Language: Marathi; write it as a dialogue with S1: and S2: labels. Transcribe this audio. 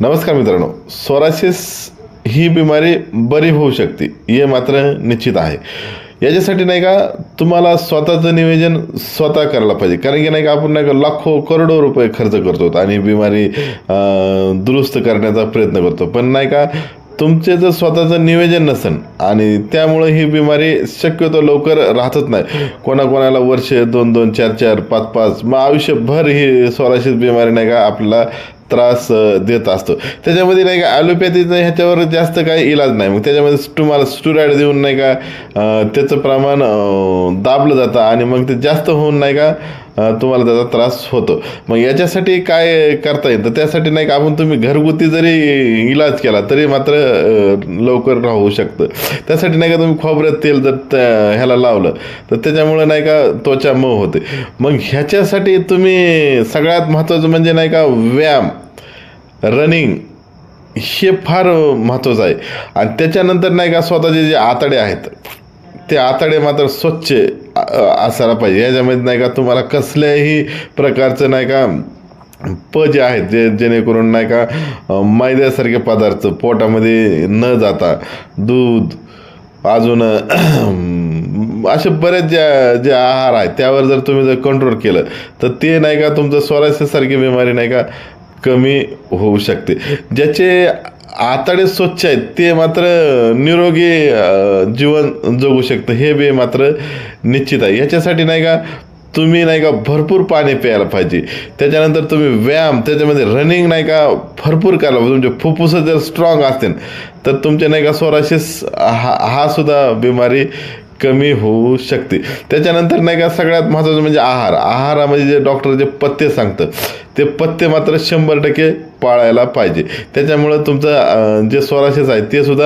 S1: नमस्कार मित्रांनो सोरासिस ही बिमारी बरी होऊ शकते हे मात्र निश्चित आहे. याच्यासाठी नाही का तुम्हाला स्वतःचं नियोजन स्वतः करायला पाहिजे. कारण की नाही का आपण नाही का लाखो करोडो रुपये खर्च करतो आणि बिमारी दुरुस्त करण्याचा प्रयत्न करतो. पण नाही का तुमचे जर स्वतःचं नियोजन नसेल आणि त्यामुळे ही बिमारी शक्यतो लवकर राहतच नाही. कोणाकोणाला वर्ष दोन दोन चार चार पाच पाच मग आयुष्यभर ही सोराशीच बिमारी नाही का आपल्याला त्रास देत असतो. त्याच्यामध्ये नाही का ॲलोपॅथीचं ह्याच्यावर जास्त काही इलाज नाही. मग त्याच्यामध्ये तुम्हाला स्टुराईड देऊन नाही का त्याचं प्रमाण दाबलं जातं आणि मग ते जास्त होऊन नाही का तुम्हाला त्याचा त्रास होतो. मग याच्यासाठी काय करता येतं? त्यासाठी नाही का आपण तुम्ही घरगुती जरी इलाज केला तरी मात्र लवकर राहू शकतं. त्यासाठी नाही का तुम्ही खोबऱ्यात तेल जर त्या- ह्याला लावलं तर त्याच्यामुळे नाही का त्वचा मऊ होते. मग ह्याच्यासाठी तुम्ही सगळ्यात महत्त्वाचं म्हणजे नाही का व्यायाम रनिंग हे फार महत्त्वाचं आहे. आणि त्याच्यानंतर नाही का स्वतःचे जे आतडे आहेत ते आतडे मात्र स्वच्छ असायला पाहिजे. याच्यामध्ये नाही का तुम्हाला कसल्याही प्रकारचं नाही का प जे आहेत जे जेणेकरून नाही का मैद्यासारखे पदार्थ पोटामध्ये न जाता दूध अजून असे बरेच ज्या जे आहार आहेत त्यावर जर तुम्ही जर कंट्रोल केलं तर ते नाही का तुमचं स्वारस्यासारखी बिमारी नाही का कमी होऊ शकते. ज्याचे आतडे स्वच्छ आहेत ते मात्र निरोगी जीवन जगू शकतं. हे बी मात्र निश्चित आहे. याच्यासाठी नाही का तुम्ही नाही का भरपूर पाणी प्यायला पाहिजे. त्याच्यानंतर तुम्ही व्यायाम त्याच्यामध्ये रनिंग नाही का भरपूर करायला पाहिजे. तुमचे फुफ्फुसं जर स्ट्रॉंग असतील तर तुमचे नाही का सोराशीस हा हा सुद्धा बिमारी कमी होऊ शकते. त्याच्यानंतर नाही का सगळ्यात महत्त्वाचं म्हणजे आहार. आहारामध्ये जे डॉक्टर जे पथ्य सांगतं ते पथ्य मात्र शंभर टक्के पाळायला पाहिजे. त्याच्यामुळं तुमचं जे स्वराशेच आहे ते सुद्धा